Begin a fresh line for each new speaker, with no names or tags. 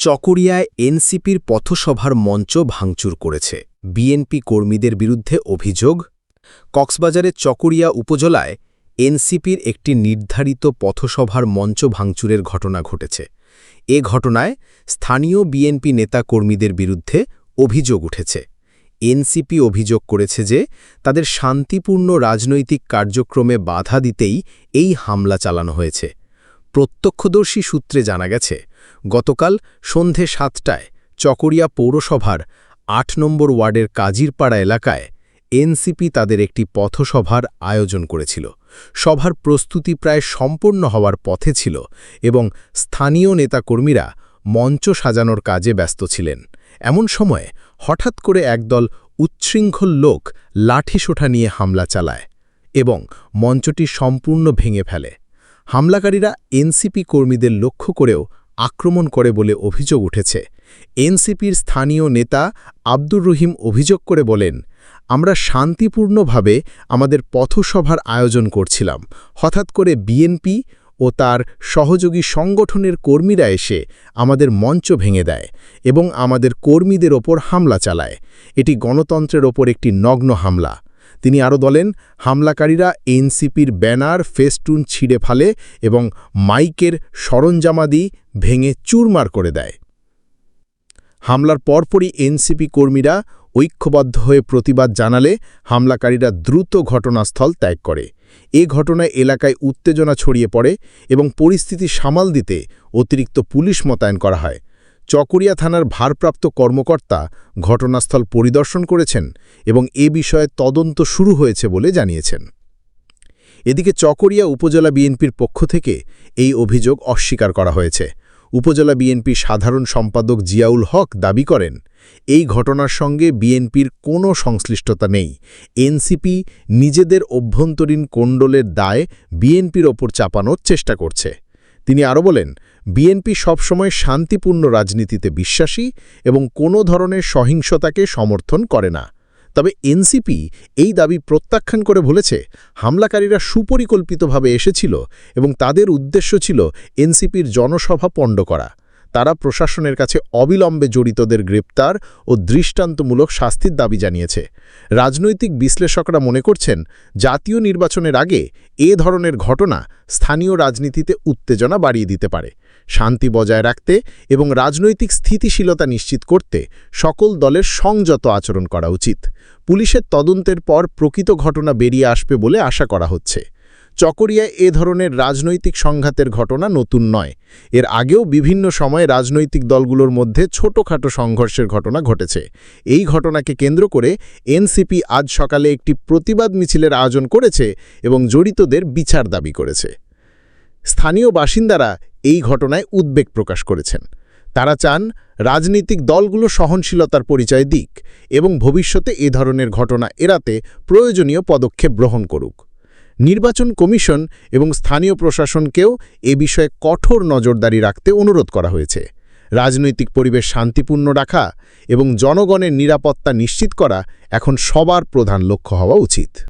চকরিয়ায় এনসিপির পথসভার মঞ্চ ভাঙচুর করেছে। বিএনপি কর্মীদের বিরুদ্ধে অভিযোগ, কক্সবাজারের চকরিয়া উপজেলায় এনসিপির একটি নির্ধারিত পথসভার মঞ্চ ভাঙচুরের ঘটনা ঘটেছে। এ ঘটনায় স্থানীয় বিএনপি নেতা কর্মীদের বিরুদ্ধে অভিযোগ উঠেছে। এনসিপি অভিযোগ করেছে যে, তাদের শান্তিপূর্ণ রাজনৈতিক কার্যক্রমে বাধা দিতেই এই হামলা চালানো হয়েছে। প্রত্যক্ষদর্শী সূত্রে জানা গেছে, গতকাল সন্ধে সাতটায় চকরিয়া পৌরসভার আট নম্বর ওয়ার্ডের কাজিরপাড়া এলাকায় এনসিপি তাদের একটি পথসভার আয়োজন করেছিল। সভার প্রস্তুতি প্রায় সম্পূর্ণ হওয়ার পথে ছিল এবং স্থানীয় নেতাকর্মীরা মঞ্চ সাজানোর কাজে ব্যস্ত ছিলেন। এমন সময়ে হঠাৎ করে একদল উচ্ছৃঙ্খল লোক লাঠিসোঁঠা নিয়ে হামলা চালায় এবং মঞ্চটি সম্পূর্ণ ভেঙে ফেলে। হামলাকারীরা এনসিপি কর্মীদের লক্ষ্য করেও আক্রমণ করে বলে অভিযোগ উঠেছে। এনসিপির স্থানীয় নেতা আব্দুর রহিম অভিযোগ করে বলেন, আমরা শান্তিপূর্ণভাবে আমাদের পথসভার আয়োজন করছিলাম। হঠাৎ করে বিএনপি ও তার সহযোগী সংগঠনের কর্মীরা এসে আমাদের মঞ্চ ভেঙে দেয় এবং আমাদের কর্মীদের ওপর হামলা চালায়। এটি গণতন্ত্রের ওপর একটি নগ্ন হামলা। তিনি আরও বলেন, হামলাকারীরা এনসিপির ব্যানার, ফেস্টুন ছিঁড়ে ফালে এবং মাইকের সরঞ্জামাদি ভেঙে চুরমার করে দেয়। হামলার পরপরই এনসিপি কর্মীরা ঐক্যবদ্ধ হয়ে প্রতিবাদ জানালে হামলাকারীরা দ্রুত ঘটনাস্থল ত্যাগ করে। এ ঘটনায় এলাকায় উত্তেজনা ছড়িয়ে পড়ে এবং পরিস্থিতি সামাল দিতে অতিরিক্ত পুলিশ মোতায়েন করা হয়। চকরিয়া থানার ভারপ্রাপ্ত কর্মকর্তা ঘটনাস্থল পরিদর্শন করেছেন এবং এ বিষয়ে তদন্ত শুরু হয়েছে বলে জানিয়েছেন। এদিকে চকরিয়া উপজেলা বিএনপির পক্ষ থেকে এই অভিযোগ অস্বীকার করা হয়েছে। উপজেলা বিএনপি সাধারণ সম্পাদক জিয়াউল হক দাবি করেন, এই ঘটনার সঙ্গে বিএনপির কোনো সংশ্লিষ্টতা নেই। এনসিপি নিজেদের অভ্যন্তরীণ কোণ্ডলের দায় বিএনপির ওপর চাপানোর চেষ্টা করছে। তিনি আরও বলেন, বিএনপি সবসময় শান্তিপূর্ণ রাজনীতিতে বিশ্বাসী এবং কোনো ধরনের সহিংসতাকে সমর্থন করে না। তবে এনসিপি এই দাবি প্রত্যাখ্যান করে বলেছে, হামলাকারীরা সুপরিকল্পিতভাবে এসেছিল এবং তাদের উদ্দেশ্য ছিল এনসিপির জনসভা পণ্ড করা। তারা প্রশাসনের কাছে অবিলম্বে জড়িতদের গ্রেপ্তার ও দৃষ্টান্তমূলক শাস্তির দাবি জানিয়েছে। রাজনৈতিক বিশ্লেষকরা মনে করছেন, জাতীয় নির্বাচনের আগে এ ধরনের ঘটনা স্থানীয় রাজনীতিতে উত্তেজনা বাড়িয়ে দিতে পারে। শান্তি বজায় রাখতে এবং রাজনৈতিক স্থিতিশীলতা নিশ্চিত করতে সকল দলের সংযত আচরণ করা উচিত। পুলিশের তদন্তের পর প্রকৃত ঘটনা বেরিয়ে আসবে বলে আশা করা হচ্ছে। চকরিয়ায় এ ধরনের রাজনৈতিক সংঘাতের ঘটনা নতুন নয়। এর আগেও বিভিন্ন সময়ে রাজনৈতিক দলগুলোর মধ্যে ছোটখাটো সংঘর্ষের ঘটনা ঘটেছে। এই ঘটনাকে কেন্দ্র করে এনসিপি আজ সকালে একটি প্রতিবাদ মিছিলের আয়োজন করেছে এবং জড়িতদের বিচার দাবি করেছে। স্থানীয় বাসিন্দারা এই ঘটনায় উদ্বেগ প্রকাশ করেছেন। তারা চান রাজনৈতিক দলগুলো সহনশীলতার পরিচয় দিক এবং ভবিষ্যতে এ ধরনের ঘটনা এড়াতে প্রয়োজনীয় পদক্ষেপ গ্রহণ করুক। নির্বাচন কমিশন এবং স্থানীয় প্রশাসনকেও এ বিষয়ে কঠোর নজরদারি রাখতে অনুরোধ করা হয়েছে। রাজনৈতিক পরিবেশ শান্তিপূর্ণ রাখা এবং জনগণের নিরাপত্তা নিশ্চিত করা এখন সবার প্রধান লক্ষ্য হওয়া উচিত।